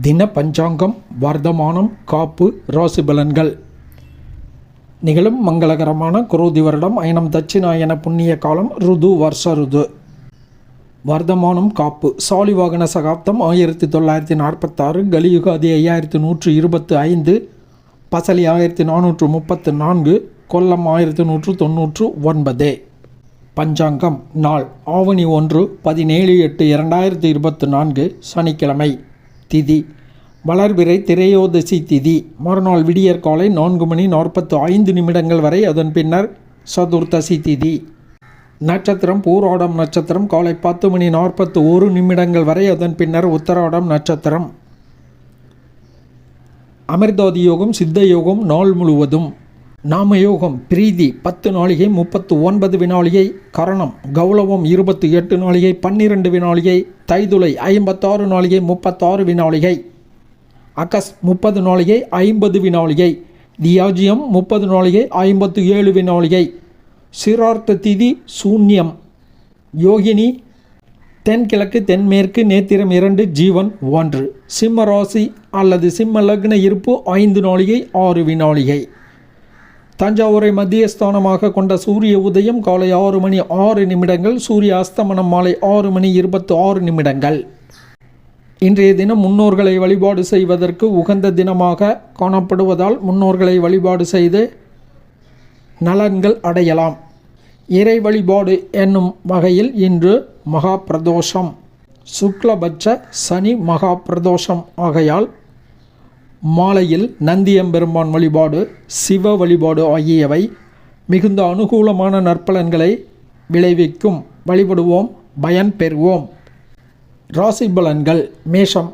தின பஞ்சாங்கம் வர்த்தமானம் காப்பு ராசி பலன்கள். நிகழும் மங்களகரமான குரோதி வருடம் ஐனம் தட்சிணாயன புண்ணிய காலம் ருது வருஷ ருது. வர்த்தமானம் காப்பு. சாலிவாகன சகாப்தம் ஆயிரத்தி தொள்ளாயிரத்தி நாற்பத்தாறு கலியுகாதி ஐயாயிரத்தி நூற்று இருபத்து ஐந்து பசலி ஆயிரத்தி நானூற்று முப்பத்து நான்கு கொல்லம் ஆயிரத்தி நூற்று தொன்னூற்று ஒன்பது. பஞ்சாங்கம் நாள். ஆவணி ஒன்று பதினேழு எட்டு இரண்டாயிரத்தி இருபத்து நான்கு சனிக்கிழமை. திதி. வளர்பிறை திரையோதசி திதி. மறுநாள் விடியற் காலை நான்கு மணி நாற்பத்து ஐந்து நிமிடங்கள் வரை அதன் பின்னர் சதுர்த்தசி திதி. நட்சத்திரம் பூராடம் நட்சத்திரம் காலை பத்து மணி நாற்பத்து ஒரு நிமிடங்கள் வரை அதன் பின்னர் உத்தராடம் நட்சத்திரம். அமிர்தாதி யோகம் சித்த யோகம் நாள் முழுவதும். நாமயோகம் பிரீதி பத்து நாளிகை முப்பத்து ஒன்பது வினாளிகை கரணம் கௌளவம் இருபத்தி எட்டு நாளிகை பன்னிரெண்டு வினாளிகை தைதுளை ஐம்பத்தாறு நாளிகை முப்பத்தாறு வினாளிகை. அகஸ் முப்பது நாளிகை ஐம்பது வினாளிகை. தியாஜியம் முப்பது நாளிகை ஐம்பத்து ஏழு வினாளிகை. சிரார்த்த திதி சூன்யம். யோகினி தென்கிழக்கு தென்மேற்கு நேத்திரம் இரண்டு ஜீவன் ஒன்று. சிம்ம ராசி அல்லது சிம்ம லக்ன இருப்பு ஐந்து நாளிகை ஆறு வினாளிகை. தஞ்சாவூரை மத்திய ஸ்தானமாக கொண்ட சூரிய உதயம் காலை ஆறு மணி ஆறு நிமிடங்கள் சூரிய அஸ்தமனம் மாலை ஆறு மணி இருபத்து ஆறு நிமிடங்கள். இன்றைய தினம் முன்னோர்களை வழிபாடு செய்வதற்கு உகந்த தினமாக காணப்படுவதால் முன்னோர்களை வழிபாடு செய்து நலன்கள் அடையலாம். இறை வழிபாடு என்னும் வகையில் இன்று மகா பிரதோஷம். சுக்லபட்ச சனி மகா பிரதோஷம் ஆகையால் மாலையில் நந்தியம்பெருமான் வழிபாடு சிவ வழிபாடு ஆகியவை மிகுந்த அனுகூலமான நற்பலன்களை விளைவிக்கும். வழிபடுவோம் பயன் பெறுவோம். ராசி பலன்கள். மேஷம்.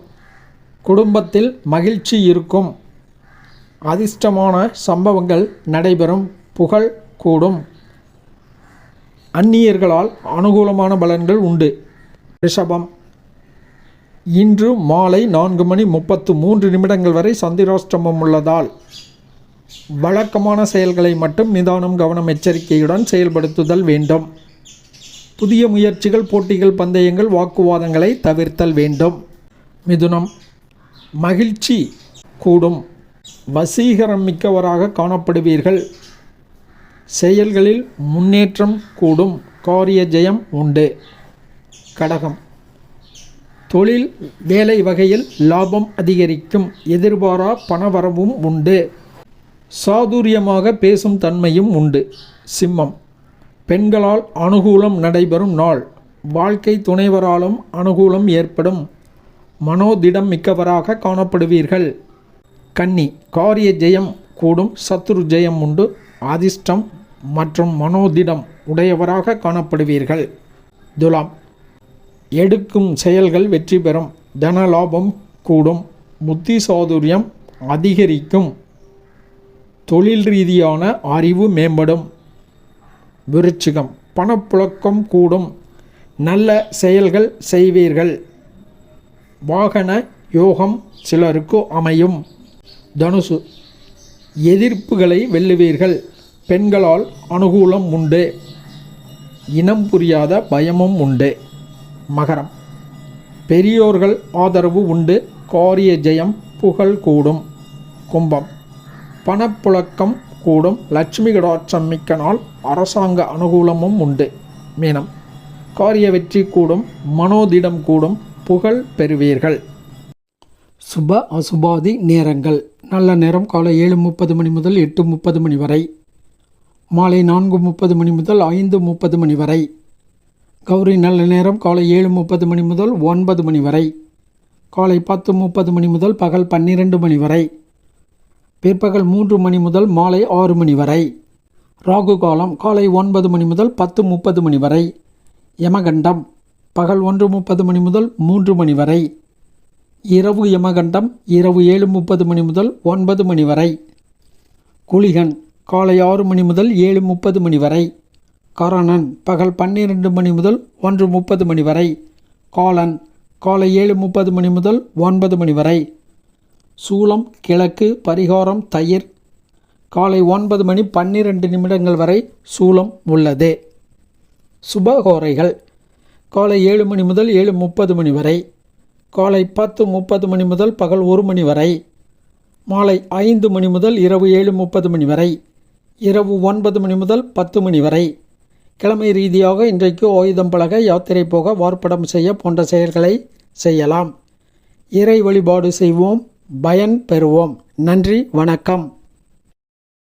குடும்பத்தில் மகிழ்ச்சி இருக்கும். அதிர்ஷ்டமான சம்பவங்கள் நடைபெறும். புகழ் கூடும். அந்நியர்களால் அனுகூலமான பலன்கள் உண்டு. ரிஷபம். இன்று மாலை நான்கு மணி முப்பத்து மூன்று நிமிடங்கள் வரை சந்திராஷ்டமம் உள்ளதால் வழக்கமான செயல்களை மட்டும் நிதானம் கவனம் எச்சரிக்கையுடன் செயல்படுத்துதல் வேண்டும். புதிய முயற்சிகள் போட்டிகள் பந்தயங்கள் வாக்குவாதங்களை தவிர்த்தல் வேண்டும். மிதுனம் மகிழ்ச்சி கூடும். வசீகரம் மிக்கவராக காணப்படுவீர்கள். செயல்களில் முன்னேற்றம் கூடும். காரிய ஜெயம் உண்டு. கடகம். தொழில் வேலை வகையில் லாபம் அதிகரிக்கும். எதிர்பாரா பணவரவும் உண்டு. சாதுரியமாக பேசும் தன்மையும் உண்டு. சிம்மம். பெண்களால் அனுகூலம் நடைபெறும் நாள். வாழ்க்கை துணைவராலும் அனுகூலம் ஏற்படும். மனோதிடம் மிக்கவராக காணப்படுவீர்கள். கன்னி. காரிய ஜெயம் கூடும். சத்துரு ஜெயம் உண்டு. அதிர்ஷ்டம் மற்றும் மனோதிடம் உடையவராக காணப்படுவீர்கள். துலாம். எடுக்கும் செயல்கள் வெற்றி பெறும். தன லாபம் கூடும். புத்தி சாதுரியம் அதிகரிக்கும். தொழில் ரீதியான அறிவு மேம்படும். விருச்சிகம். பணப்புழக்கம் கூடும். நல்ல செயல்கள் செய்வீர்கள். வாகன யோகம் சிலருக்கு அமையும். தனுசு. எதிர்ப்புகளை வெல்லுவீர்கள். பெண்களால் அனுகூலம் உண்டு. இனம் புரியாத பயமும் உண்டு. மகரம். பெரியோர்கள் ஆதரவு உண்டு காரிய ஜெயம் புகழ் கூடும். கும்பம். பணப்புழக்கம் கூடும் லட்சுமி கடாட்சம் மிக்க நாள் அரசாங்க அனுகூலமும் உண்டு. மீனம். காரிய வெற்றி கூடும் மனோதிடம் கூடும் புகழ் பெறுவீர்கள். சுப அசுபாதி நேரங்கள். நல்ல நேரம் காலை ஏழு முப்பது மணி முதல் எட்டு முப்பது மணி வரை. மாலை நான்கு முப்பது மணி முதல் ஐந்து முப்பது மணி வரை. கௌரி நல்ல நேரம் காலை ஏழு முப்பது மணி முதல் ஒன்பது மணி வரை. காலை பத்து முப்பது மணி முதல் பகல் பன்னிரெண்டு மணி வரை. பிற்பகல் மூன்று மணி முதல் மாலை ஆறு மணி வரை. ராகு காலம் காலை ஒன்பது மணி முதல் பத்து முப்பது மணி வரை. யமகண்டம் பகல் ஒன்று முப்பது மணி முதல் மூன்று மணி வரை. இரவு யமகண்டம் இரவு ஏழு முப்பது மணி முதல் ஒன்பது மணி வரை. குளிகன் காலை ஆறு மணி முதல் ஏழு முப்பது மணி வரை. கரணன் பகல் பன்னிரெண்டு மணி முதல் ஒன்று முப்பது மணி வரை. காலன் காலை ஏழு முப்பது மணி முதல் ஒன்பது மணி வரை. சூலம் கிழக்கு பரிகாரம் தயிர். காலை ஒன்பது மணி பன்னிரெண்டு நிமிடங்கள் வரை சூலம் உள்ளது. சுபகோரைகள். காலை ஏழு மணி முதல் ஏழு முப்பது மணி வரை. காலை பத்து முப்பது மணி முதல் பகல் ஒரு மணி வரை. மாலை ஐந்து மணி முதல் இரவு ஏழு முப்பது மணி வரை. இரவு ஒன்பது மணி முதல் பத்து மணி வரை. கிழமை ரீதியாக இன்றைக்கு ஆயுதம் பழக யாத்திரை போக வார்ப்படம் செய்ய போன்ற செயல்களை செய்யலாம். இறை வழிபாடு செய்வோம். பயன் பெறுவோம். நன்றி வணக்கம்.